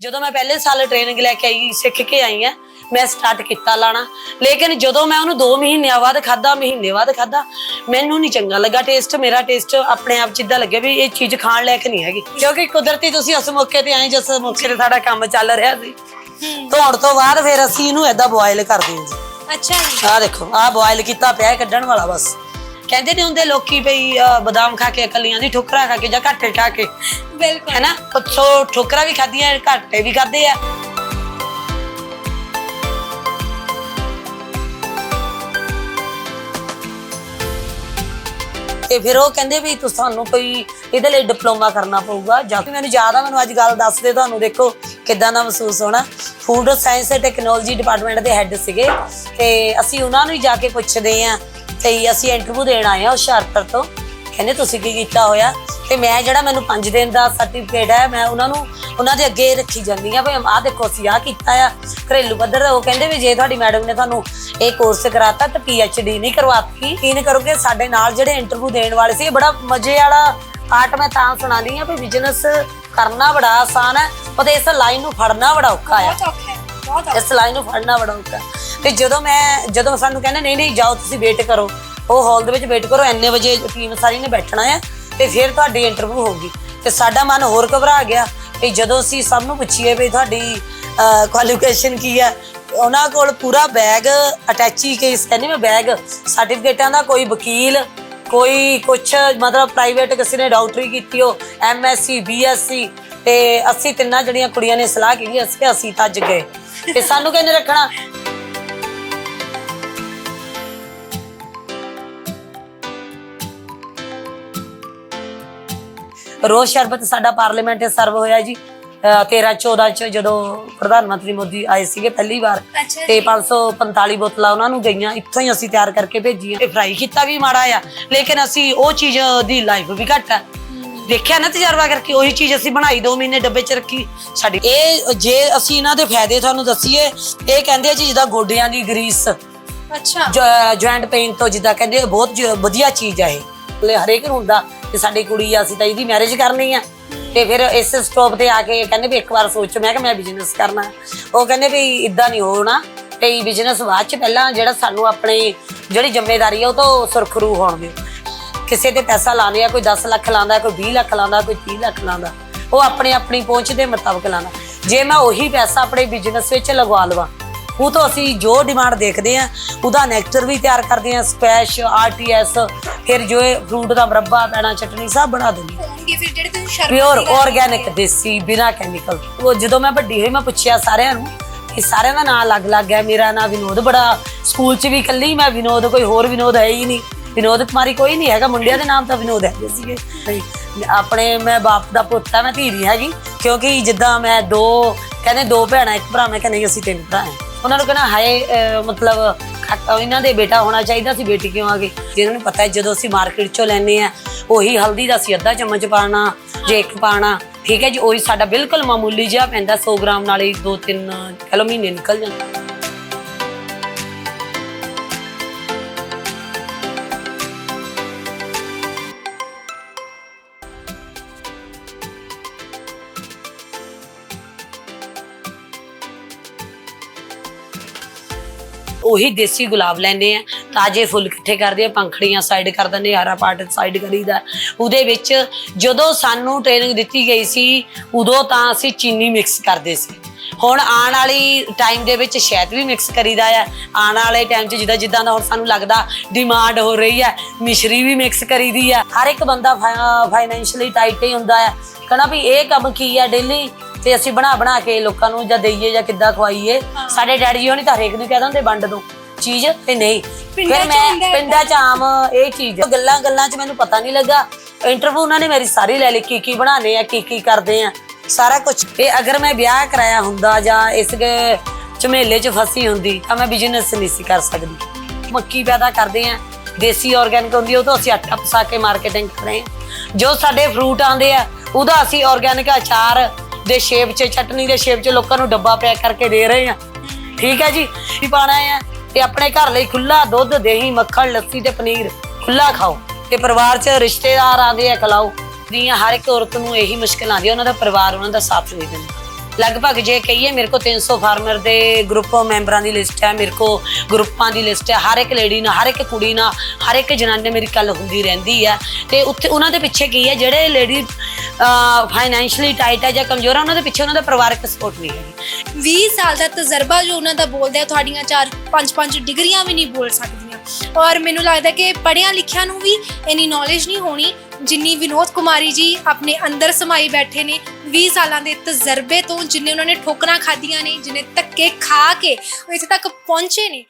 ਜਦੋਂ ਮੈਂ ਪਹਿਲੇ ਸਾਲ ਟ੍ਰੇਨਿੰਗ ਲੈ ਕੇ ਆਈ ਸਿੱਖ ਕੇ ਆਈ ਆ ਮੈਂ ਸਟਾਰਟ ਕੀਤਾ ਲਾਣਾ। ਲੇਕਿਨ ਜਦੋਂ ਮੈਂ ਉਹਨੂੰ 2 ਮਹੀਨਿਆਂ ਬਾਅਦ ਖਾਦਾ ਮਹੀਨੇ ਬਾਅਦ ਖਾਦਾ ਮੈਨੂੰ ਨਹੀਂ ਚੰਗਾ ਲੱਗਾ ਟੇਸਟ ਮੇਰਾ ਟੇਸਟ ਆਪਣੇ ਆਪ ਜਿੱਦਾਂ ਲੱਗਿਆ ਵੀ ਇਹ ਚੀਜ਼ ਖਾਣ ਲਾਇਕ ਨਹੀਂ ਹੈਗੀ। ਕਿਉਂਕਿ ਕੁਦਰਤੀ ਤੁਸੀਂ ਉਸ ਮੌਕੇ ਤੇ ਆਏ ਜਿਸ ਮੌਕੇ ਤੇ ਸਾਡਾ ਕੰਮ ਚੱਲ ਰਿਹਾ ਸੀ। ਧੋਣ ਤੋਂ ਬਾਅਦ ਫਿਰ ਅਸੀਂ ਇਹਨੂੰ ਏਦਾਂ ਬੋਇਲ ਕਰਦੇ ਹਾਂ ਜੀ। ਅੱਛਾ ਜੀ। ਆਹ ਦੇਖੋ ਆਹ ਬੋਇਲ ਕੀਤਾ ਪਿਆ ਹੈ ਕੱਢਣ ਵਾਲਾ ਬਸ। ਕਹਿੰਦੇ ਨੇ ਹੁੰਦੇ ਲੋਕੀ ਭਈ ਅਹ, ਬਦਾਮ ਖਾ ਕੇ ਅਕਲੀਆਂ ਦੀ ਠੋਕਰਾਂ ਖਾ ਕੇ ਜਾਂ ਘਾਟੇ ਖਾ ਕੇ। ਬਿਲਕੁਲ। ਹੈਨਾ? ਸੋ ਠੋਕਰਾਂ ਵੀ ਖਾਧੀਆਂ ਘਾਟੇ ਵੀ ਖਾਦੇ ਆ। ਤੇ ਫਿਰ ਉਹ ਕਹਿੰਦੇ ਵੀ ਤੁਸੀਂ ਸਾਨੂੰ ਕੋਈ ਇਹਦੇ ਲਈ ਡਿਪਲੋਮਾ ਕਰਨਾ ਪਊਗਾ ਜਾਂ ਫਿਰ ਮੈਨੂੰ ਯਾਦ ਆ ਮੈਨੂੰ ਅੱਜ ਗੱਲ ਦੱਸਦੇ ਤੁਹਾਨੂੰ ਦੇਖੋ ਕਿੱਦਾਂ ਦਾ ਮਹਿਸੂਸ ਹੋਣਾ। ਫੂਡ ਸਾਇੰਸ ਤੇ ਟੈਕਨੋਲੋਜੀ ਡਿਪਾਰਟਮੈਂਟ ਦੇ ਹੈੱਡ ਸੀਗੇ ਤੇ ਅਸੀਂ ਉਹਨਾਂ ਨੂੰ ਹੀ ਜਾ ਕੇ ਪੁੱਛਦੇ ਆ। ਤੇ ਅਸੀਂ ਇੰਟਰਵਿਊ ਦੇਣ ਆਏ ਆ ਹੁਸ਼ਿਆਰਪੁਰ ਤੋਂ। ਕਹਿੰਦੇ ਤੁਸੀਂ ਕੀ ਕੀਤਾ ਹੋਇਆ? ਤੇ ਮੈਂ ਜਿਹੜਾ ਮੈਨੂੰ 5 ਦਿਨ ਦਾ ਸਰਟੀਫਿਕੇਟ ਹੈ ਮੈਂ ਉਹਨਾਂ ਨੂੰ ਉਹਨਾਂ ਦੇ ਅੱਗੇ ਰੱਖੀ ਜਾਂਦੀ ਆ ਵੀ ਆਹ ਦੇਖੋ ਅਸੀਂ ਆਹ ਕੀਤਾ ਆ ਘਰੇਲੂ ਪੱਧਰ ਉਹ ਕਹਿੰਦੇ ਵੀ ਜੇ ਤੁਹਾਡੀ ਮੈਡਮ ਨੇ ਤੁਹਾਨੂੰ ਇਹ ਕੋਰਸ ਕਰਾਤਾ ਤਾਂ ਡੀ ਨਹੀਂ ਕਰਵਾਤੀ। ਕੀ ਨਹੀਂ ਕਰੋਗੇ ਸਾਡੇ ਨਾਲ ਜਿਹੜੇ ਇੰਟਰਵਿਊ ਦੇਣ ਵਾਲੇ ਸੀ ਇਹ ਬੜਾ ਮਜ਼ੇ ਵਾਲਾ ਆਰਟ ਮੈਂ ਤਾਂ ਸੁਣਾਉਂਦੀ ਆ ਵੀ ਬਿਜ਼ਨਸ ਕਰਨਾ ਬੜਾ ਆਸਾਨ ਹੈ ਪਰ ਇਸ ਲਾਈਨ ਨੂੰ ਫੜਨਾ ਬੜਾ ਔਖਾ ਆ। ਬਹੁਤ ਔਖਾ ਹੈ ਬਹੁਤ ਔਖਾ। ਇਸ ਲਾਈਨ ਨੂੰ ਫੜਨਾ ਬੜਾ ਔਖਾ। ਤੇ ਜਦੋਂ ਮੈਂ, ਜਦੋਂ ਸਾਨੂੰ ਕਹਿੰਦੇ, ਨਹੀਂ ਨਹੀਂ, ਜਾਓ, ਤੁਸੀਂ ਵੇਟ ਕਰੋ। ਉਹ ਹਾਲ ਦੇ ਵਿੱਚ ਵੇਟ ਕਰੋ ਐਨੇ ਵਜੇ ਟੀਮ ਸਾਰੀ ਨੇ ਬੈਠਣਾ ਹੈ ਤੇ ਫਿਰ ਤੁਹਾਡੀ ਇੰਟਰਵਿਊ ਹੋਊਗੀ। ਤੇ ਸਾਡਾ ਮਨ ਹੋਰ ਘਬਰਾ ਗਿਆ ਤੇ ਜਦੋਂ ਅਸੀਂ ਸਭ ਨੂੰ ਪੁੱਛੀਏ ਵੀ ਤੁਹਾਡੀ ਕੁਆਲੀਫਿਕੇਸ਼ਨ ਕੀ ਹੈ ਉਹਨਾਂ ਕੋਲ ਪੂਰਾ ਬੈਗ ਅਟੈਚੀ ਕੇਸ ਕਹਿੰਦੇ ਮੈਂ ਬੈਗ ਸਰਟੀਫਿਕੇਟਾਂ ਦਾ ਕੋਈ ਵਕੀਲ, ਕੋਈ ਕੁਛ, ਮਤਲਬ ਪ੍ਰਾਈਵੇਟ ਕਿਸੇ ਨੇ ਡਾਕਟਰੀ ਕੀਤੀ ਹੋ ਐਮਐਸਸੀ ਬੀਐਸਸੀ ਤੇ ਅਸੀਂ ਤਿੰਨਾਂ ਜਿਹੜੀਆਂ ਕੁੜੀਆਂ ਨੇ ਸਲਾਹ ਕੀਤੀ, ਅਸੀਂ ਅਸੀਂ ਤੱਜ ਗਏ। ਤੇ ਸਾਨੂੰ ਕਹਿੰਦੇ ਰੱਖਣਾ? ਰੋਜ਼ ਸ਼ਰਬਤ ਸਾਡਾ ਪਾਰਲੀਮੈਂਟ ਸਰਵ ਹੋਇਆ ਜੀ। 13 14 ਚ ਜਦੋਂ ਪ੍ਰਧਾਨ ਮੰਤਰੀ ਮੋਦੀ ਆਏ ਸੀਗੇ ਪਹਿਲੀ ਵਾਰ ਤੇ 545 ਬੋਤਲਾਂ ਉਹਨਾਂ ਨੂੰ ਗਈਆਂ ਇੱਥੋਂ ਹੀ ਅਸੀਂ ਤਿਆਰ ਕਰਕੇ ਭੇਜੀਆਂ। ਤੇ ਫਰਾਈ ਕੀਤਾ ਵੀ ਮਾੜਾ ਆ ਲੇਕਿਨ ਅਸੀਂ ਉਹ ਚੀਜ਼ ਦੀ ਲਾਈਫ ਵੀ ਘੱਟ ਆ। ਦੇਖਿਆ ਨਾ ਤਜਰਬਾ ਕਰਕੇ ਉਹੀ ਚੀਜ਼ ਅਸੀਂ ਬਣਾਈ 2 ਮਹੀਨੇ ਡੱਬੇ 'ਚ ਰੱਖੀ ਸਾਡੀ ਇਹ ਜੇ ਅਸੀਂ ਇਹਨਾਂ ਦੇ ਫਾਇਦੇ ਤੁਹਾਨੂੰ ਦੱਸੀਏ ਇਹ ਕਹਿੰਦੇ ਆ ਜੀ ਜਿੱਦਾਂ ਗੋਡਿਆਂ ਦੀ ਗਰੀਸ। ਅੱਛਾ। ਜੁਆਇੰਟ ਪੇਨ ਤੋਂ ਜਿੱਦਾਂ ਕਹਿੰਦੇ ਬਹੁਤ ਵਧੀਆ ਚੀਜ਼ ਆ ਇਹ। ਹਰੇਕ ਨੂੰ ਹੁੰਦਾ। ਕਿ ਸਾਡੀ ਕੁੜੀ ਆ, ਅਸੀਂ ਤਾਂ ਇਹਦੀ ਮੈਰਿਜ ਕਰਨੀ ਆ। ਤੇ ਫਿਰ ਇਸ ਸਟਾਪ ਤੇ ਆ ਕੇ ਕਹਿੰਦੇ ਵੀ ਇੱਕ ਵਾਰ ਸੋਚੋ, ਮੈਂ ਕਿ ਮੈਂ ਬਿਜ਼ਨਸ ਕਰਨਾ। ਉਹ ਕਹਿੰਦੇ ਵੀ ਇਦਾਂ ਨਹੀਂ ਹੋਣਾ, ਤੇ ਇਹ ਬਿਜ਼ਨਸ ਬਾਅਦ ਚ ਪਹਿਲਾਂ ਜਿਹੜਾ ਸਾਨੂੰ ਆਪਣੇ ਜਿਹੜੀ ਜ਼ਿੰਮੇਵਾਰੀ ਆ, ਉਹ ਤੋਂ ਸੁਰਖਰੂ ਹੋਣ ਦਿਓ। ਕਿਸੇ ਤੇ ਪੈਸਾ ਲਾਉਂਦੇ ਆ, ਕੋਈ 10 ਲੱਖ ਲਾਉਂਦਾ, ਕੋਈ 20 ਲੱਖ ਲਾਉਂਦਾ, ਕੋਈ 30 ਲੱਖ ਲਾਉਂਦਾ। ਉਹ ਆਪਣੇ ਆਪਣੀ ਪਹੁੰਚ ਦੇ ਮੁਤਾਬਕ ਲਾਉਂਦਾ। ਜੇ ਮੈਂ ਉਹੀ ਪੈਸਾ ਆਪਣੇ ਬਿਜ਼ਨਸ ਵਿੱਚ ਲਗਵਾ ਲਵਾਂ ਉਹ ਤੋਂ ਅਸੀਂ ਜੋ ਡਿਮਾਂਡ ਦੇਖਦੇ ਆ ਉਹਦਾ ਨੈਕਟਰ ਵੀ ਤਿਆਰ ਕਰਦੇ ਆ ਸਪੈਸ਼ ਆਰਟੀਐਸ ਫਿਰ ਜੋ ਇਹ ਫਰੂਟ ਦਾ ਮਰੱਬਾ ਪੈਣਾ ਚਟਨੀ ਸਭ ਬਣਾ ਦਿੰਦੇ ਹੋਣਗੇ ਫਿਰ ਜਿਹੜੇ ਤੁਸੀਂ ਸ਼ਰਬਤ ਪਿਓਰ ਦੀ ਆਰਗੈਨਿਕ ਦੇਸੀ ਬਿਨਾ ਕੈਮੀਕਲ ਉਹ ਜਦੋਂ ਮੈਂ ਵੱਡੀ ਹੋਈ ਮੈਂ ਪੁੱਛਿਆ ਸਾਰਿਆਂ ਨੂੰ ਕਿ ਸਾਰਿਆਂ ਦਾ ਨਾਂ ਅਲੱਗ-ਅਲੱਗ ਹੈ ਮੇਰਾ ਨਾਂ ਵਿਨੋਦ ਬੜਾ ਸਕੂਲ 'ਚ ਵੀ ਇਕੱਲੀ ਮੈਂ ਵਿਨੋਦ ਕੋਈ ਹੋਰ ਵਿਨੋਦ ਹੈ ਹੀ ਨਹੀਂ। ਵਿਨੋਦ ਕੁਮਾਰੀ ਕੋਈ ਨਹੀਂ ਹੈਗਾ ਮੁੰਡਿਆਂ ਦੇ ਨਾਮ ਤਾਂ ਵਿਨੋਦ ਹੈਗੇ ਸੀਗੇ। ਆਪਣੇ ਮੈਂ ਬਾਪ ਦਾ ਪੁੱਤ ਆ ਮੈਂ ਧੀ ਨਹੀਂ ਹੈਗੀ ਕਿਉਂਕਿ ਜਿੱਦਾਂ ਮੈਂ ਦੋ ਕਹਿੰਦੇ ਦੋ ਭੈਣਾਂ ਇੱਕ ਭਰਾ ਮੈਂ ਕਹਿੰਦੇ ਅਸੀਂ ਤਿੰਨ ਭਰਾ ਹਾਂ। ਉਹਨਾਂ ਨੂੰ ਕਹਿਣਾ ਹਾਏ ਅਹ, ਮਤਲਬ ਕਾਕਾ ਇਹਨਾਂ ਦੇ ਬੇਟਾ ਹੋਣਾ ਚਾਹੀਦਾ ਸੀ ਬੇਟੀ ਕਿਉਂ ਆ ਗਈ? ਜਿਹਨਾਂ ਨੂੰ ਪਤਾ ਹੈ ਜਦੋਂ ਅਸੀਂ ਮਾਰਕੀਟ ਚੋਂ ਲੈਨੇ ਆ ਉਹੀ ਹਲਦੀ ਦਾ ਅਸੀਂ ਅੱਧਾ ਚਮਚ ਪਾਣਾ ਜੇ ਇੱਕ ਪਾਣਾ ਠੀਕ ਹੈ ਜੀ? ਉਹੀ ਸਾਡਾ ਬਿਲਕੁਲ ਮਾਮੂਲੀ ਜਿਹਾ ਪੈਂਦਾ 100 ਗ੍ਰਾਮ ਨਾਲ ਹੀ 2-3 ਕਿਲੋ ਮਹੀਨੇ ਨਿਕਲ ਜਾਂਦਾ। ਉਹੀ ਦੇਸੀ ਗੁਲਾਬ ਲੈਂਦੇ ਆ ਤਾਜ਼ੇ ਫੁੱਲ ਇਕੱਠੇ ਕਰਦੇ ਆ ਪੰਖੜੀਆਂ ਸਾਈਡ ਕਰ ਦਿੰਦੇ ਆ, ਹਰਾ ਪਾਰਟ ਸਾਈਡ ਕਰੀਦਾ। ਉਹਦੇ ਵਿੱਚ ਜਦੋਂ ਸਾਨੂੰ ਟ੍ਰੇਨਿੰਗ ਦਿੱਤੀ ਗਈ ਸੀ ਉਦੋਂ ਤਾਂ ਅਸੀਂ ਚੀਨੀ ਮਿਕਸ ਕਰਦੇ ਸੀ। ਹੁਣ ਆਉਣ ਵਾਲੀ ਟਾਈਮ ਦੇ ਵਿੱਚ ਸ਼ਾਇਦ ਵੀ ਮਿਕਸ ਕਰੀਦਾ ਆ। ਆਉਣ ਵਾਲੇ ਟਾਈਮ 'ਚ ਜਿੱਦਾਂ ਜਿੱਦਾਂ ਦਾ ਹੁਣ ਸਾਨੂੰ ਲੱਗਦਾ ਡਿਮਾਂਡ ਹੋ ਰਹੀ ਹੈ ਮਿਸ਼ਰੀ ਵੀ ਮਿਕਸ ਕਰੀਦੀ ਆ। ਹਰ ਇੱਕ ਬੰਦਾ ਫਾਈਨੈਂਸ਼ੀਅਲੀ ਟਾਈਟ ਹੀ ਹੁੰਦਾ ਆ। ਕਹਣਾ ਵੀ ਇਹ ਕੰਮ ਕੀ ਆ ਡੇਲੀ ਤੇ ਅਸੀਂ ਬਣਾ ਬਣਾ ਕੇ ਲੋਕਾਂ ਨੂੰ ਜਾਂ ਦਈਏ ਜਾਂ ਕਿੱਦਾਂ ਖਵਾਈਏ ਸਾਡੇ ਡੈਡੀ ਜੀ ਹੋਣੀ ਤਾਂ ਹਰੇਕ ਨੂੰ ਕਹਿ ਦਿੰਦੇ ਵੰਡ ਦੋ ਚੀਜ਼ ਤੇ ਨਹੀਂ। ਫਿਰ ਮੈਂ ਪਿੰਡਾਂ ਚ ਆਮ ਇਹ ਚੀਜ਼। ਗੱਲਾਂ ਗੱਲਾਂ ਚ ਮੈਨੂੰ ਪਤਾ ਨਹੀਂ ਲੱਗਾ। ਇੰਟਰਵਿਊ ਉਹਨਾਂ ਨੇ ਮੇਰੀ ਸਾਰੀ ਲੈ ਲਈ ਕੀ ਕੀ ਬਣਾਣੇ ਆ ਕੀ ਕੀ ਕਰਦੇ ਆ। ਸਾਰਾ ਕੁਝ ਤੇ ਅਗਰ ਮੈਂ ਵਿਆਹ ਕਰਾਇਆ ਹੁੰਦਾ ਜਾਂ ਇਸ ਦੇ ਝਮੇਲੇ ਚ ਫਸੀ ਹੁੰਦੀ ਤਾਂ ਮੈਂ ਬਿਜ਼ਨਸ ਨਹੀਂ ਸੀ ਕਰ ਸਕਦੀ। ਮੱਕੀ ਪੈਦਾ ਕਰਦੇ ਆ ਦੇਸੀ ਆਰਗੈਨਿਕ ਹੁੰਦੀ ਉਹ ਤੋਂ ਅਸੀਂ ਆਟਾ ਪਸਾ ਕੇ ਮਾਰਕੀਟਿੰਗ ਕਰ ਰਹੇ ਜੋ ਸਾਡੇ ਫਰੂਟ ਆਂਦੇ ਆ ਉਹਦਾ ਅਸੀਂ ਆਰਗੈਨਿਕ ਅਚਾਰ ਦੇ ਸ਼ੇਪ 'ਚ, ਚਟਨੀ ਦੇ ਸ਼ੇਪ 'ਚ ਲੋਕਾਂ ਨੂੰ ਡੱਬਾ ਪੈਕ ਕਰਕੇ ਦੇ ਰਹੇ ਆ। ਠੀਕ ਹੈ ਜੀ? ਵੀ ਪਾਣਾ ਹੈ? ਤੇ ਆਪਣੇ ਘਰ ਲਈ ਖੁੱਲਾ ਦੁੱਧ, ਦਹੀਂ, ਮੱਖਣ, ਲੱਸੀ ਤੇ ਪਨੀਰ। ਖੁੱਲਾ ਖਾਓ। ਤੇ ਪਰਿਵਾਰ 'ਚ ਰਿਸ਼ਤੇਦਾਰ ਆਉਂਦੇ ਆ ਖਲਾਓ। ਦੀਆਂ ਹਰ ਇੱਕ ਔਰਤ ਨੂੰ ਇਹੀ ਮੁਸ਼ਕਲ ਆਉਂਦੀ ਹੈ ਉਹਨਾਂ ਦਾ ਪਰਿਵਾਰ, ਉਹਨਾਂ ਦਾ ਸਾਥ ਨਹੀਂ ਦਿੰਦਾ। ਲਗਭਗ ਜੇ ਕਹੀਏ ਮੇਰੇ ਕੋਲ 300 ਫਾਰਮਰ ਦੇ ਗਰੁੱਪ ਮੈਂਬਰਾਂ ਦੀ ਲਿਸਟ ਹੈ, ਮੇਰੇ ਕੋਲ ਗਰੁੱਪਾਂ ਦੀ ਲਿਸਟ ਹੈ, ਹਰ ਇੱਕ ਲੇਡੀ ਨਾਲ, ਹਰ ਇੱਕ ਕੁੜੀ ਨਾਲ, ਹਰ ਇੱਕ ਜਨਾਨੀ ਮੇਰੀ ਗੱਲ ਹੁੰਦੀ ਰਹਿੰਦੀ ਹੈ। ਤੇ ਉੱਥੇ ਉਹਨਾਂ ਦੇ ਪਿੱਛੇ ਕੀ ਹੈ, ਜਿਹੜੇ ਲੇਡੀ ਫਾਈਨੈਂਸ਼ੀਅਲੀ ਟਾਈਟ ਹੈ ਜਾਂ ਕਮਜ਼ੋਰ ਹੈ, ਉਹਨਾਂ ਦੇ ਪਿੱਛੇ ਉਹਨਾਂ ਦਾ ਪਰਿਵਾਰਕ ਸਪੋਰਟ ਨਹੀਂ ਹੈਗੀ 20 ਸਾਲ ਦਾ ਤਜਰਬਾ ਜੋ ਉਹਨਾਂ ਦਾ ਬੋਲਦਾ ਤੁਹਾਡੀਆਂ ਚਾਰ, ਪੰਜ ਪੰਜ ਡਿਗਰੀਆਂ ਵੀ ਨਹੀਂ ਬੋਲ ਸਕਦੀ। ਔਰ ਮੈਨੂੰ ਲੱਗਦਾ ਕਿ ਪੜ੍ਹਿਆਂ ਲਿਖਿਆ ਨੂੰ ਵੀ ਇੰਨੀ ਨੌਲੇਜ ਨਹੀਂ ਹੋਣੀ, ਜਿੰਨੀ ਵਿਨੋਦ ਕੁਮਾਰੀ ਜੀ ਆਪਣੇ ਅੰਦਰ ਸਮਾਈ ਬੈਠੇ ਨੇ 20 ਸਾਲਾਂ ਦੇ ਤਜਰਬੇ ਤੋਂ ਜਿੰਨੇ ਉਹਨਾਂ ਨੇ ਠੋਕਰਾਂ ਖਾਧੀਆਂ ਨੇ, ਜਿੰਨੇ ਧੱਕੇ ਖਾ ਕੇ ਇੱਥੇ ਤੱਕ ਪਹੁੰਚੇ ਨੇ।